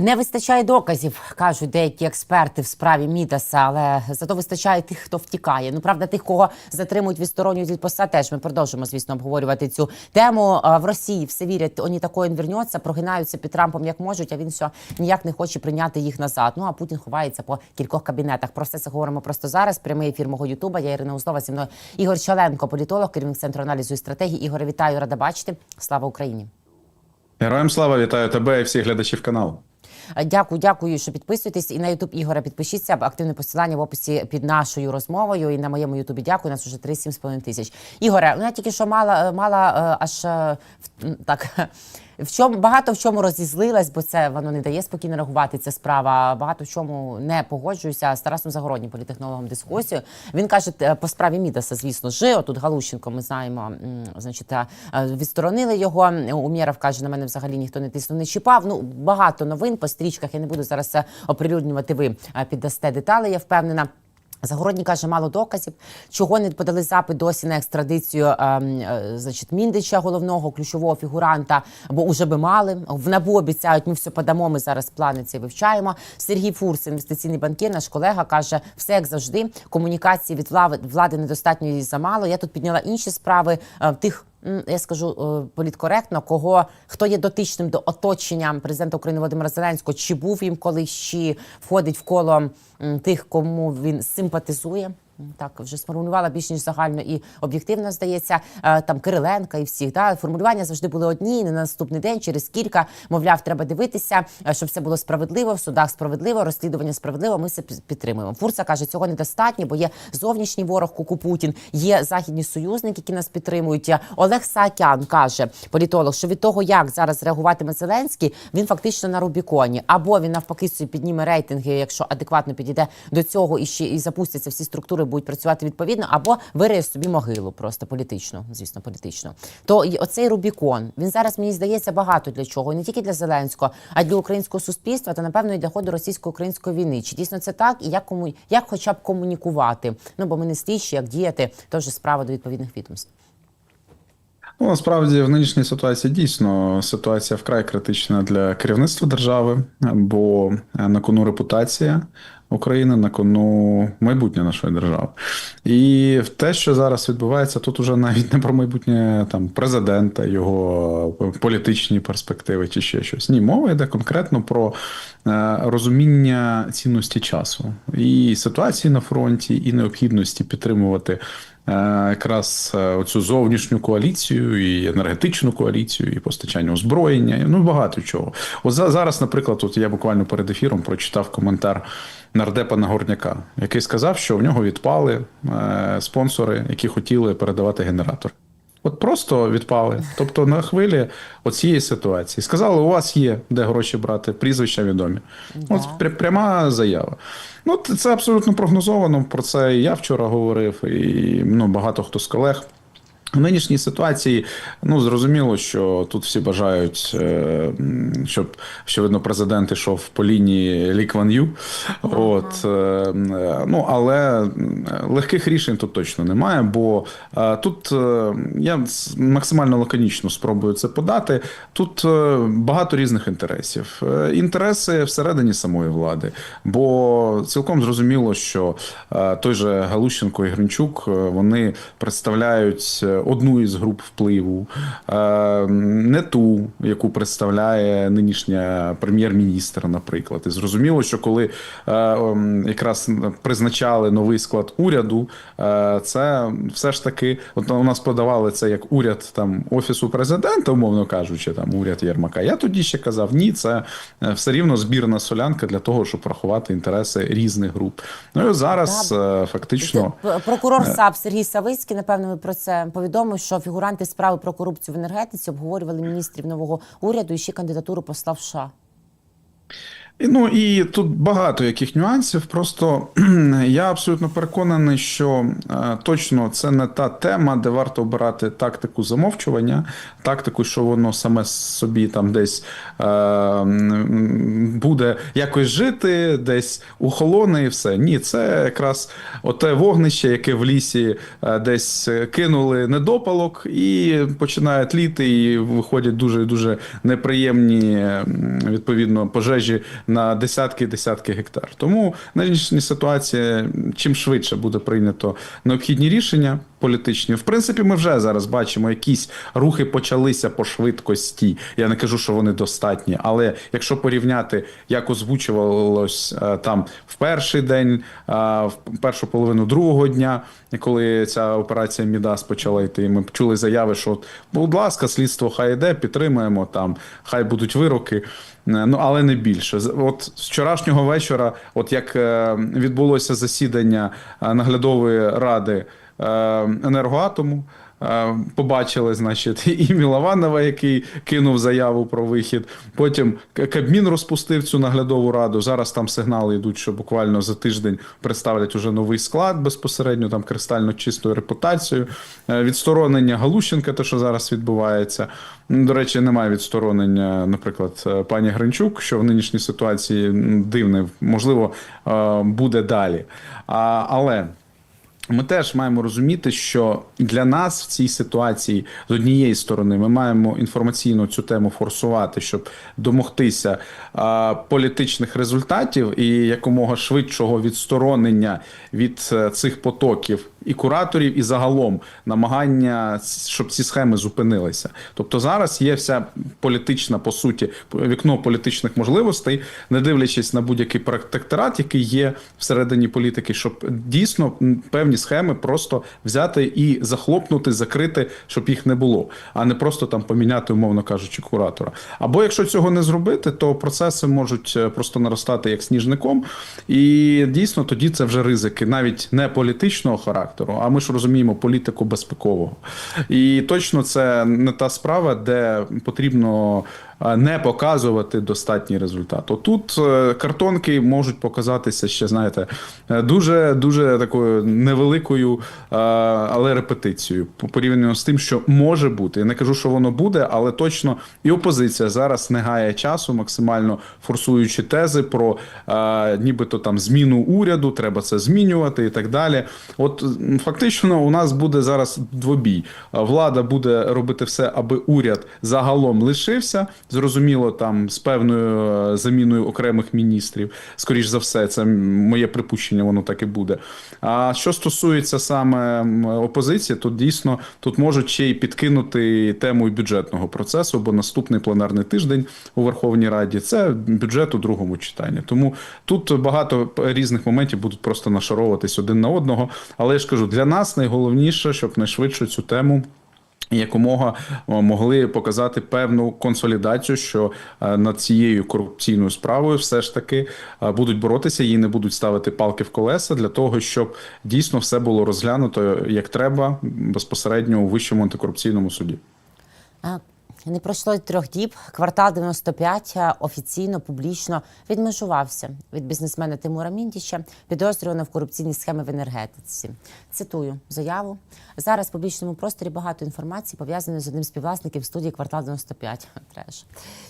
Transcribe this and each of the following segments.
Не вистачає доказів, кажуть деякі експерти в справі Мідаса, але зато вистачає тих, хто втікає. Ну правда, тих, кого затримують від посад, теж ми продовжимо, звісно, обговорювати цю тему. В Росії все вірять, вони такої вернеться, прогинаються під Трампом як можуть. А він все ніяк не хоче прийняти їх назад. Ну а Путін ховається по кількох кабінетах. Про все це говоримо просто зараз. Прямий ефір мого Ютуба. Я Ірина Узлова, зі мною Ігор Чаленко, політолог, керівник центру аналізу і стратегії. Ігоре, вітаю, рада бачити. Слава Україні. Героям слава вітаю тебе і всіх глядачів каналу. Дякую, дякую, що підписуєтесь. І на Ютуб Ігоря підпишіться. Активне посилання в описі під нашою розмовою. І на моєму Ютубі дякую. Нас уже 37,5 тисяч. Ігоре, ну я тільки що мала мала е, аж е, м, так. В чому багато в чому розізлилась, бо це воно не дає спокійно реагувати. Ця справа. Багато в чому не погоджуюся з Тарасом Загороднім, політехнологом дискусію. Він каже е, по справі Мідаса, звісно ж. Тут Галущенко, ми знаємо, значить, е, відсторонили його. Умєров каже, на мене взагалі ніхто не тиснув, не чіпав. Ну багато новин по стрічках. Я не буду зараз оприлюднювати. Ви е, піддасте деталі. Я впевнена. Загородній каже, мало доказів, чого не подали запит досі на екстрадицію ем, е, значить, Міндича, головного ключового фігуранта, бо уже би мали. В НАБУ обіцяють, ми все подамо, ми зараз плани ці вивчаємо. Сергій Фурс, інвестиційний банкір, наш колега, каже, все як завжди, комунікації від влади, влади недостатньо і замало. Я тут підняла інші справи е, тих я скажу е, політкоректно, кого хто є дотичним до оточення президента України Володимира Зеленського, чи був їм колись, чи входить в коло тих, кому він симпатизує. Так, вже сформулювала більш ніж загально і об'єктивно здається. е, Там Кириленка і всіх. Да? Формулювання завжди були одні. і на наступний день, через кілька, мовляв, треба дивитися, е, щоб все було справедливо, в судах справедливо, розслідування справедливо. Ми все підтримуємо. Фурса каже, цього недостатньо, бо є зовнішній ворог Куку Путін, є західні союзники, які нас підтримують. Е, Олег Саакян каже, політолог, що від того, як зараз реагуватиме Зеленський, він фактично на Рубіконі, або він навпаки собі підніме рейтинги, якщо адекватно підійде до цього і ще і запустяться всі структури, будуть працювати відповідно, або вириє собі могилу, просто політично, звісно, політично. То оцей Рубікон він зараз мені здається багато для чого, не тільки для Зеленського, а й для українського суспільства та напевно і для ходу російсько-української війни. Чи дійсно це так? І як кому як, хоча б комунікувати? Ну бо ми не слідчі, як діяти, то вже справа до відповідних відомств. Ну, насправді в нинішній ситуації дійсно ситуація вкрай критична для керівництва держави, бо на кону репутація України, на кону майбутнє нашої держави. І те, що зараз відбувається, тут уже навіть не про майбутнє там президента, його політичні перспективи чи ще щось. Ні, мова йде конкретно про е, розуміння цінності часу і ситуації на фронті, і необхідності підтримувати якраз е, оцю зовнішню коаліцію, і енергетичну коаліцію, і постачання озброєння, ну багато чого. От зараз, наприклад, от я буквально перед ефіром прочитав коментар нардепа Нагорняка, який сказав, що в нього відпали е, спонсори, які хотіли передавати генератор. От просто відпали. Тобто на хвилі оцієї ситуації. Сказали, у вас є де гроші брати, прізвища відомі. От пря- пряма заява. Ну, це абсолютно прогнозовано. Про це і я вчора говорив, і ну, багато хто з колег. В нинішній ситуації, ну зрозуміло, що тут всі бажають, е, щоб що видно, президент йшов по лінії Лі Кван Ю. От е, е, ну але легких рішень тут точно немає. Бо тут я максимально лаконічно спробую це подати. Тут багато різних інтересів. Інтереси всередині самої влади, бо цілком зрозуміло, що той же Галущенко і Гринчук вони представляють одну із груп впливу, е, не ту, яку представляє нинішня прем'єр-міністр, наприклад. І зрозуміло, що коли е, ем, якраз призначали новий склад уряду, е, це все ж таки, от у нас подавали це як уряд там офісу президента, умовно кажучи, там уряд Єрмака. Я тоді ще казав, ні, це все рівно збірна солянка для того, щоб врахувати інтереси різних груп. Ну і зараз е, фактично. Прокурор САП Сергій Савицький, напевно, ви про це повідомив, що фігуранти справи про корупцію в енергетиці обговорювали міністрів нового уряду і ще кандидатуру посла в США. Ну і тут багато яких нюансів. Просто я абсолютно переконаний, що е, точно це не та тема, де варто обирати тактику замовчування, тактику, що воно саме собі там десь е, буде якось жити, десь ухолоне і все. Ні, це якраз оте вогнище, яке в лісі е, десь е, кинули недопалок, і починає тліти, і виходять дуже дуже неприємні відповідно пожежі на десятки і десятки гектар. Тому в нинішній ситуації чим швидше буде прийнято необхідні рішення політичні. В принципі, ми вже зараз бачимо, якісь рухи почалися по швидкості. Я не кажу, що вони достатні, але якщо порівняти, як озвучувалось е, там в перший день, е, в першу половину другого дня, коли ця операція Мідас почала йти, ми чули заяви, що будь ласка, слідство хай йде, підтримуємо там, хай будуть вироки. Е, Ну, але не більше. От з вчорашнього вечора, от як відбулося засідання наглядової ради енергоатому. е, Побачили, значить, і Мілованова, який кинув заяву про вихід. Потім Кабмін розпустив цю наглядову раду. Зараз там сигнали йдуть, що буквально за тиждень представлять уже новий склад безпосередньо, там кристально чистою репутацією. Е, Відсторонення Галущенка, те, що зараз відбувається. До речі, немає відсторонення, наприклад, е, пані Гринчук, що в нинішній ситуації дивне, можливо, е, буде далі. Але. Ми теж маємо розуміти, що для нас в цій ситуації з однієї сторони ми маємо інформаційно цю тему форсувати, щоб домогтися а, політичних результатів і якомога швидшого відсторонення від е, цих потоків і кураторів, і загалом намагання, щоб ці схеми зупинилися. Тобто зараз є вся політична, по суті, вікно політичних можливостей, не дивлячись на будь-який протекторат, який є всередині політики, щоб дійсно певні схеми просто взяти і захлопнути, закрити, щоб їх не було, а не просто там поміняти, умовно кажучи, куратора. Або якщо цього не зробити, то процеси можуть е, просто наростати як сніжником, і дійсно тоді це вже ризики, навіть не політичного характеру, а ми ж розуміємо політику безпекового. І точно це не та справа, де потрібно не показувати достатній результат. Отут е, картонки можуть показатися ще, знаєте, е, дуже дуже такою невеликою, е, але репетицією порівняно з тим, що може бути. Я не кажу, що воно буде, але точно і опозиція зараз не гає часу, максимально форсуючи тези про е, нібито там зміну уряду, треба це змінювати і так далі. От фактично у нас буде зараз двобій. Влада буде робити все, аби уряд загалом лишився. Зрозуміло, там з певною е, заміною окремих міністрів. Скоріш за все, це моє припущення, воно так і буде. А що стосується саме опозиції, то дійсно тут можуть ще й підкинути тему бюджетного процесу, бо наступний пленарний тиждень у Верховній Раді це бюджет у другому читанні. Тому тут багато різних моментів будуть просто нашаровуватись один на одного. Але я ж кажу, для нас найголовніше, щоб найшвидше цю тему. Якомога могли показати певну консолідацію, що е, над цією корупційною справою все ж таки е, будуть боротися, і не будуть ставити палки в колеса для того, щоб дійсно все було розглянуто як треба безпосередньо у вищому антикорупційному суді. Не пройшло й трьох діб. Квартал 95 а, офіційно публічно відмежувався від бізнесмена Тимура Міндіча, підозрюваного в корупційній схемі в енергетиці. Цитую заяву. Зараз в публічному просторі багато інформації пов'язаної з одним з співвласників студії Квартал 95. Треш.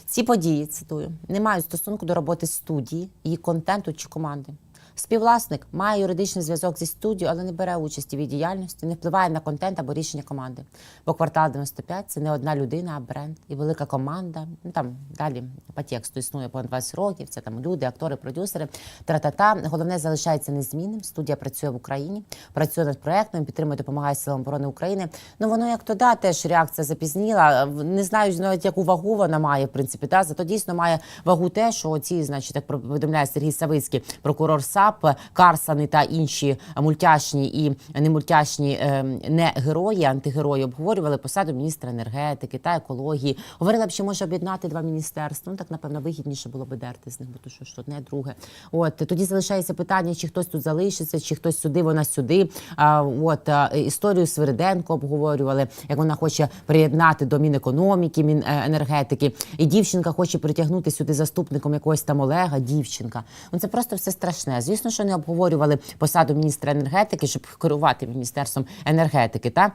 Ці події цитую не мають стосунку до роботи студії, її контенту чи команди. Співвласник має юридичний зв'язок зі студією, але не бере участі в її діяльності, не впливає на контент або рішення команди. Бо квартал 95 це не одна людина, а бренд і велика команда. Ну там далі по тексту існує понад 20 років. Це там люди, актори, продюсери. Тра-та-та. Головне залишається незмінним. Студія працює в Україні, працює над проектом, підтримує, допомагає силам оборони України. Ну воно як то да, теж реакція запізніла. Не знаю навіть яку вагу вона має, в принципі. Та зато дійсно має вагу те, що ці, значить, як повідомляє Сергій Савицький, прокурор САП, Карсани та інші мультяшні і немультяшні е, не герої, антигерої обговорювали посаду міністра енергетики та екології. Говорили б, що може об'єднати два міністерства. Ну так напевно вигідніше було би дерти з них, бо то що ж одне друге. От тоді залишається питання, чи хтось тут залишиться, чи хтось сюди, вона сюди. А, от історію Свириденко обговорювали, як вона хоче приєднати до Мінекономіки, Міненергетики. І дівчинка хоче притягнути сюди заступником якогось там Олега. Дівчинка. Ну це просто все страшне. Звісно, що не обговорювали посаду міністра енергетики, щоб керувати міністерством енергетики. Та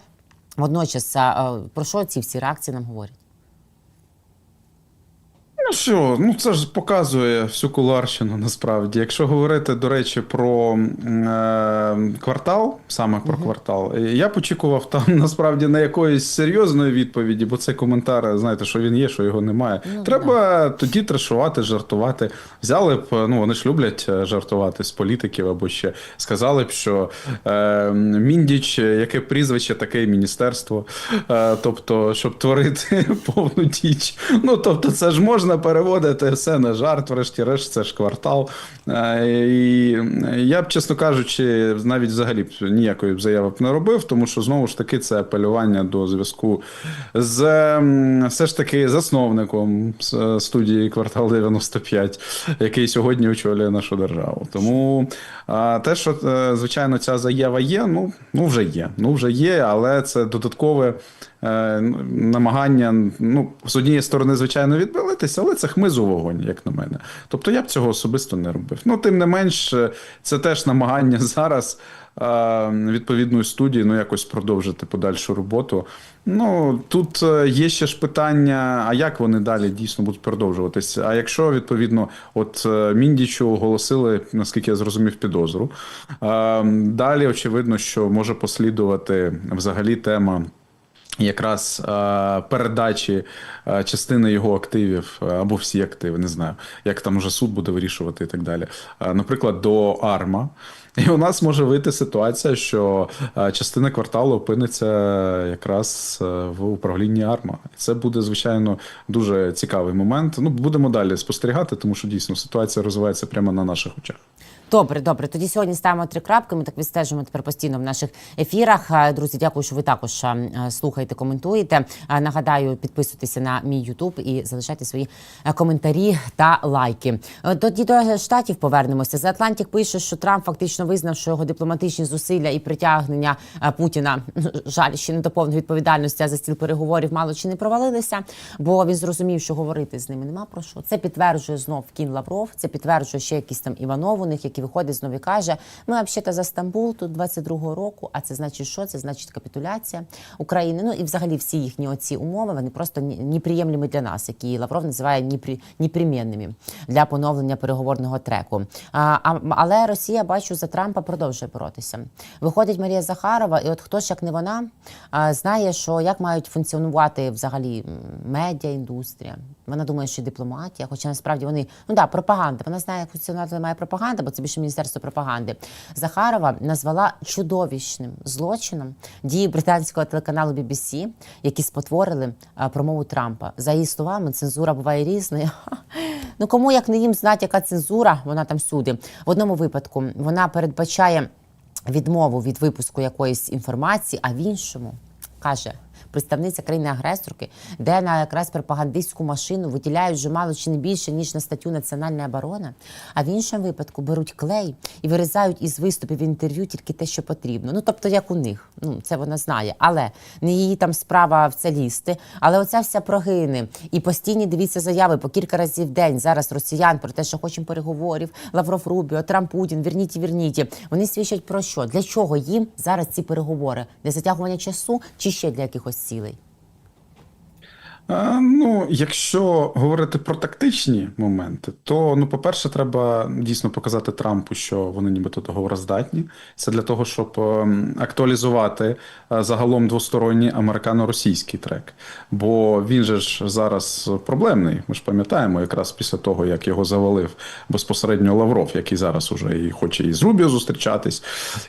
водночас про що ці всі реакції нам говорять? Що, ну це ж показує всю куларщину насправді. Якщо говорити, до речі, про е, квартал, саме про квартал, е, я б очікував там насправді не якоїсь серйозної відповіді, бо це коментар, знаєте, що він є, що його немає. Ну, Треба тоді трешувати, жартувати. Взяли б, ну вони ж люблять е, жартувати з політиків, або ще сказали б, що е, Міндіч, е, яке прізвище, таке і міністерство. Е, тобто, щоб творити повну діч. Ну тобто, це ж можна переводити все на жарт, врешті-решт, це ж квартал. Е, І я б, чесно кажучи, навіть взагалі б ніякої заяви б не робив, тому що знову ж таки це апелювання до зв'язку з все ж таки засновником студії Квартал 95, який сьогодні очолює нашу державу. Тому те, що е, звичайно ця заява є, ну, ну вже є. Ну вже є, але це додаткове намагання. Ну, з однієї сторони, звичайно, відбилитися, але це хмиз у вогонь, як на мене. Тобто я б цього особисто не робив. Ну, тим не менш, е, це теж намагання зараз. е, Відповідної студії, ну якось продовжити подальшу роботу. Ну тут е, є ще ж питання: а як вони далі дійсно будуть продовжуватись? А якщо відповідно, от е, Міндічу оголосили, наскільки я зрозумів, підозру. е, Далі очевидно, що може послідувати взагалі тема якраз е, передачі е, частини його активів е, або всі активи, не знаю, як там уже суд буде вирішувати і так далі. Наприклад, до Арма. І у нас може вийти ситуація, що частина кварталу опиниться якраз в управлінні Арма. Це буде, звичайно, дуже цікавий момент. Ну, будемо далі спостерігати, тому що дійсно ситуація розвивається прямо на наших очах. Добре, добре. Тоді сьогодні ставимо три крапки. Ми так відстежуємо тепер постійно в наших ефірах. Е, Друзі, дякую, що ви також е, слухаєте, коментуєте. Е, Нагадаю, підписуйтеся на мій Ютуб і залишайте свої е, коментарі та лайки. Е, Тоді до штатів повернемося. За Атлантик пише, що Трамп фактично визнав, що його дипломатичні зусилля і притягнення е, Путіна жаль ще не до повної відповідальності а за стіл переговорів мало чи не провалилися, бо він зрозумів, що говорити з ними нема про що. Це підтверджує знов Кін Лавров. Це підтверджує ще якийсь там Іванов у них, який виходить знову і каже: ми взагалі за Стамбул тут 22-го року. А це значить, що це значить капітуляція України. Ну і взагалі всі їхні оці умови вони просто ні- неприємлемі для нас, які Лавров називає непри, непримінними для поновлення переговорного треку. А, а, але Росія бачу за Трампа продовжує боротися. Виходить Марія Захарова, і от хто ж як не вона знає, що як мають функціонувати взагалі м, медіаіндустрія. Вона думає, що дипломатія, хоча насправді вони ну да, пропаганда. Вона знає, як функціонувати має пропаганда, бо це більше міністерство пропаганди. Захарова назвала чудовищним злочином дії британського телеканалу BBC, які спотворили промову Трампа. За її словами, цензура буває різною. Ну кому як не їм знати, яка цензура, вона там всюди. В одному випадку вона передбачає відмову від випуску якоїсь інформації, а в іншому каже. Представниця країни-агресорки, де на якраз пропагандистську машину виділяють вже мало чи не більше ніж на статтю Національна оборона. А в іншому випадку беруть клей і вирізають із виступів інтерв'ю тільки те, що потрібно. Ну тобто, як у них, ну це вона знає, але не її там справа в це лізти. Але оця вся прогини і постійні дивіться заяви по кілька разів в день зараз росіян про те, що хочемо переговорів, Лавров Рубіо, Трамп Путін, верніть, верніть. Вони свідчать про що? Для чого їм зараз ці переговори? Для затягування часу чи ще для якихось цілей? Ну, якщо говорити про тактичні моменти, то ну, по-перше, треба дійсно показати Трампу, що вони нібито договороздатні. Це для того, щоб ем, актуалізувати е, загалом двосторонній американо-російський трек. Бо він же ж зараз проблемний. Ми ж пам'ятаємо, якраз після того, як його завалив безпосередньо Лавров, який зараз уже і хоче і з Рубіо зустрічатись,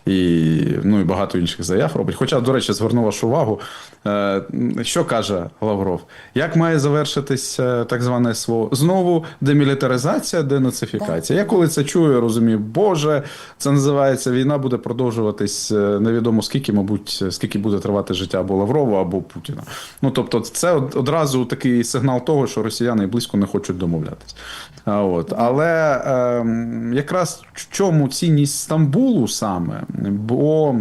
і ну і багато інших заяв робить. Хоча, до речі, зверну вашу увагу, е, що каже Лавров. Як має завершитись е, так зване СВО? Знову демілітаризація, денацифікація. Я коли це чую, розумію, Боже, це називається війна буде продовжуватись е, невідомо скільки, мабуть, скільки буде тривати життя або Лаврова, або Путіна. Ну тобто, це одразу такий сигнал того, що росіяни близько не хочуть домовлятись. А от але ем, якраз в чому цінність Стамбулу саме? Бо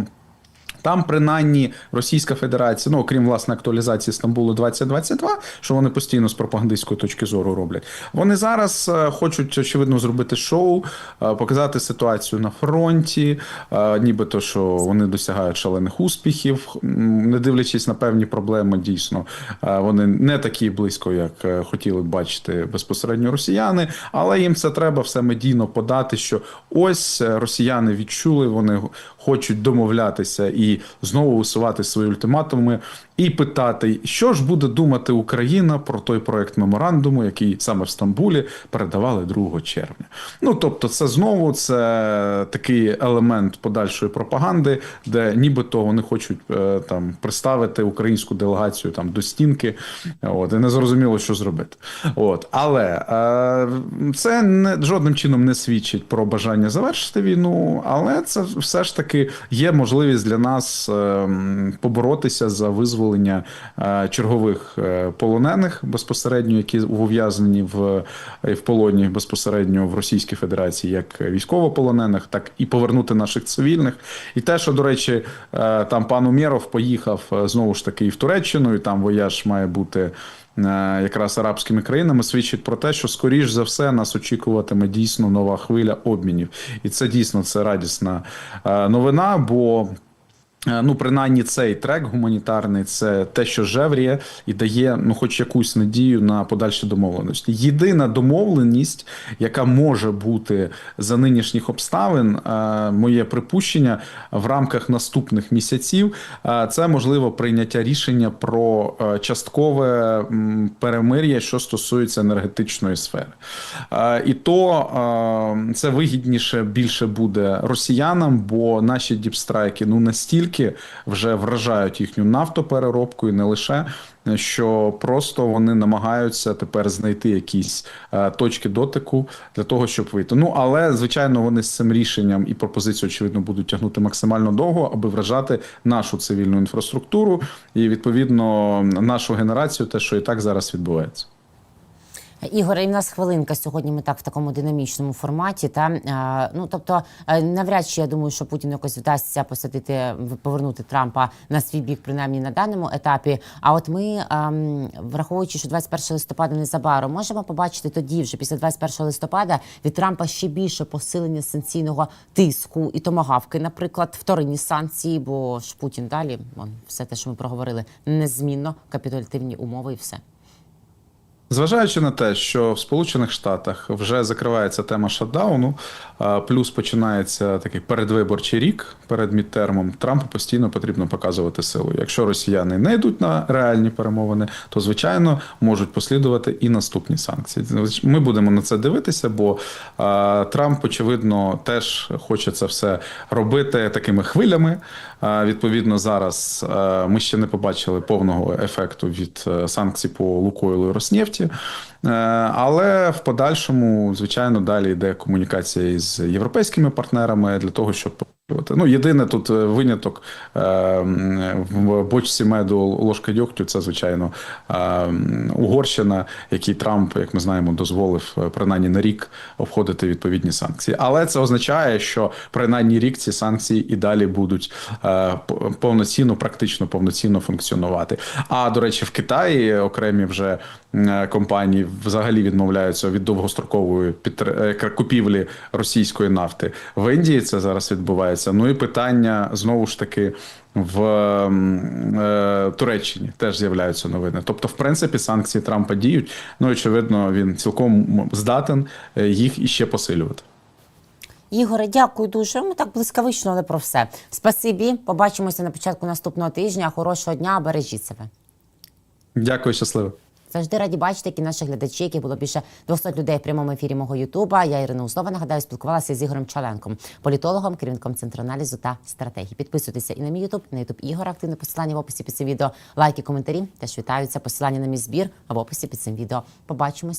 Там принаймні Російська Федерація, ну окрім власне актуалізації Стамбулу 2022, що вони постійно з пропагандистської точки зору роблять. Вони зараз е, хочуть очевидно зробити шоу, е, показати ситуацію на фронті, е, нібито що вони досягають шалених успіхів, не дивлячись на певні проблеми, дійсно вони не такі близько, як хотіли б бачити безпосередньо росіяни, але їм це треба все медійно подати, що ось росіяни відчули, вони хочуть домовлятися і знову висувати свої ультиматуми, і питати, що ж буде думати Україна про той проект меморандуму, який саме в Стамбулі передавали 2 червня. Ну тобто, це знову це такий елемент подальшої пропаганди, де нібито вони хочуть е, там представити українську делегацію там до стінки. От і не зрозуміло, що зробити. От, але е, це не жодним чином не свідчить про бажання завершити війну, але це все ж таки є можливість для нас е, поборотися за визволення е, чергових е, полонених безпосередньо, які ув'язнені в, в полоні безпосередньо в Російській Федерації, як військовополонених, так і повернути наших цивільних. І те, що до речі, е, там пан Умєров поїхав е, знову ж таки і в Туреччину, і там вояж має бути е, якраз арабськими країнами, свідчить про те, що скоріш за все нас очікуватиме дійсно нова хвиля обмінів, і це дійсно це радісна е, новина. бо Е, Ну, принаймні, цей трек гуманітарний це те, що жевріє і дає ну, хоч якусь надію на подальші домовленості. Єдина домовленість, яка може бути за нинішніх обставин, е, моє припущення в рамках наступних місяців, е, це можливо прийняття рішення про е, часткове перемир'я, що стосується енергетичної сфери. Е, І то е, це вигідніше більше буде росіянам, бо наші діпстрайки ну настільки вже вражають їхню нафтопереробку і не лише. Що просто вони намагаються тепер знайти якісь е, точки дотику для того, щоб вийти. Ну але звичайно, вони з цим рішенням і пропозицією, очевидно, будуть тягнути максимально довго, аби вражати нашу цивільну інфраструктуру і відповідно нашу генерацію, те, що і так зараз відбувається. Ігоре, і в нас хвилинка сьогодні. Ми так в такому динамічному форматі. Та е, ну тобто, е, навряд чи я думаю, що Путін якось вдасться посадити повернути Трампа на свій бік, принаймні на даному етапі. А от ми, ем, враховуючи, що 21 листопада незабаром, можемо побачити тоді, вже після 21 листопада, від Трампа ще більше посилення санкційного тиску і томагавки, наприклад, вторинні санкції, бо ж Путін далі он, все те, що ми проговорили, незмінно капітулятивні умови і все. Зважаючи на те, що в Сполучених Штатах вже закривається тема шатдауну, плюс починається такий передвиборчий рік перед мідтермом, Трампу постійно потрібно показувати силу. Якщо росіяни не йдуть на реальні перемовини, то звичайно можуть послідувати і наступні санкції. Ми будемо на це дивитися, бо Трамп, очевидно, теж хоче це все робити такими хвилями. Відповідно, зараз ми ще не побачили повного ефекту від е, санкцій по Лукойлу і Роснефті. Е, Але в подальшому, звичайно, далі йде комунікація із європейськими партнерами для того, щоб Ну, єдине тут е, виняток е, в бочці меду ложка дьогтю це, звичайно, е, Угорщина, який Трамп, як ми знаємо, дозволив принаймні на рік обходити відповідні санкції. Але це означає, що принаймні рік ці санкції і далі будуть повноцінно, практично повноцінно функціонувати. А до речі, в Китаї окремі вже компанії взагалі відмовляються від довгострокової підтр- купівлі російської нафти. В Індії це зараз відбувається. Ну і питання знову ж таки. В е, Туреччині теж з'являються новини. Тобто, в принципі, санкції Трампа діють. Ну, очевидно, він цілком здатен е, їх іще посилювати. Ігоре, дякую дуже. Ми так блискавично, але про все. Спасибі. Побачимося на початку наступного тижня. Хорошого дня, бережіть себе. Дякую, щасливо. Завжди раді бачити, які наші глядачі, які було більше 200 людей в прямому ефірі мого Ютуба. Я Ірина Услова, нагадаю, спілкувалася з Ігорем Чаленком, політологом, керівником центру аналізу та стратегії. Підписуйтеся і на мій Ютуб, на Ютуб Ігора. Активне посилання в описі під цим відео. Лайки, коментарі. Теж вітаються. Посилання на мій збір в описі під цим відео. Побачимося.